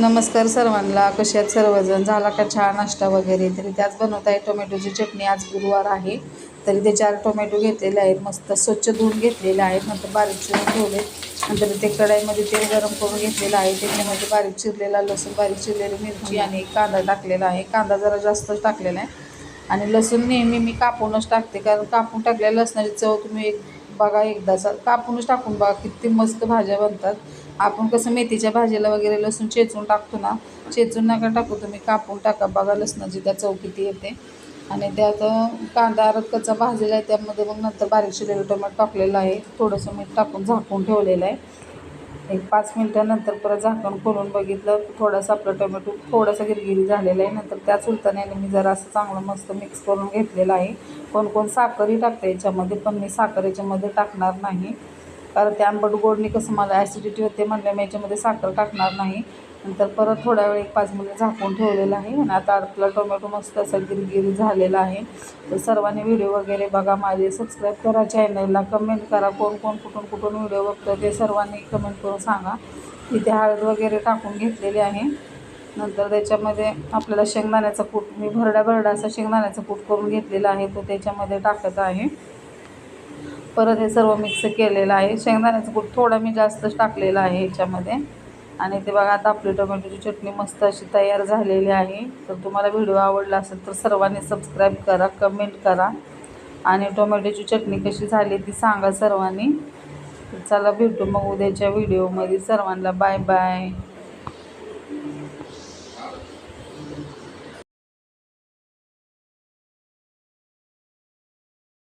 नमस्कार सर्वांना. कसे आहेत सर्वजण? झाला का चहा नाश्ता वगैरे? तरी त्याच बनवत आहे टोमॅटोची चटणी आज गुरुवार आहे. तरी ते चार टोमॅटो घेतलेले आहेत. मस्त स्वच्छ धुवून घेतलेले आहेत. नंतर बारीक चिरून ठेवले. नंतर ते कढाईमध्ये तेल गरम करून घेतलेलं आहे. त्याच्यामध्ये बारीक चिरलेला लसूण बारीक चिरलेली मिरची आणि एक कांदा टाकलेला आहे. कांदा जरा जास्तच टाकलेला आहे. आणि लसूण नेहमी मी कापूनच टाकते. कारण कापून टाकलेल्या लसणाची चव तुम्ही एक बघा एकदाचा. कापूनच टाकून बघा किती मस्त भाज्या बनतात. आपण कसं मेथीच्या भाजीला वगैरे लसूण चेचून टाकतो ना चेचून नका टाकू तुम्ही कापून टाका. बघा लसणाची त्या चव किती येते. आणि त्यात कांदा अर्ध भाजलेला आहे त्यामध्ये मग नंतर बारीक शिलेलं टोमॅटो टाकलेलं आहे. थोडंसं मीठ टाकून झाकून ठेवलेलं आहे. एक पाच मिनटानंतर परत झाकण खोलून बघितलं थोडासा आपलं टोमॅटो थोडासा गिरगिरी झालेला आहे. नंतर त्याच उलताण्याने मी जरा असं चांगलं मस्त मिक्स करून घेतलेलं आहे. कोण कोण साखरही टाकते याच्यामध्ये पण मी साखर याच्यामध्ये टाकणार नाही. कारण ते आंबट गोडणी कसं मला ॲसिडिटी होते म्हणलं मी याच्यामध्ये साखर टाकणार नाही. नंतर परत थोड्या वेळ एक पाच मिनिट झाकून ठेवलेलं आहे आणि आता आपला टोमॅटो मस्त असा गिरगिरी झालेला आहे. तर सर्वांनी व्हिडिओ वगैरे बघा माझे सबस्क्राईब करा चॅनलला कमेंट करा. कोण कोण कुठून कुठून व्हिडिओ बघतो ते सर्वांनी कमेंट करून सांगा. इथे हळद वगैरे टाकून घेतलेली आहे. नंतर त्याच्यामध्ये आपल्याला शेंगदाण्याचा कूट मी भरड्या भरडा असा शेंगदाण्याचा कूट करून घेतलेला आहे तो त्याच्यामध्ये टाकत आहे. परत हे सर्व मिक्स केलेलं आहे. शेंगदाण्याचं कूट थोडं मी जास्तच टाकलेलं आहे याच्यामध्ये आणि ते बघा आता आपली टोमॅटोची चटणी मस्त अशी तयार झालेली आहे. तर तुम्हाला व्हिडिओ आवडला असेल तर सर्वांनी सबस्क्राईब करा कमेंट करा. आणि टोमॅटोची चटणी कशी झाली ती सांगा सर्वांनी. चला भेटू मग उद्याच्या व्हिडिओमध्ये. सर्वांना बाय बाय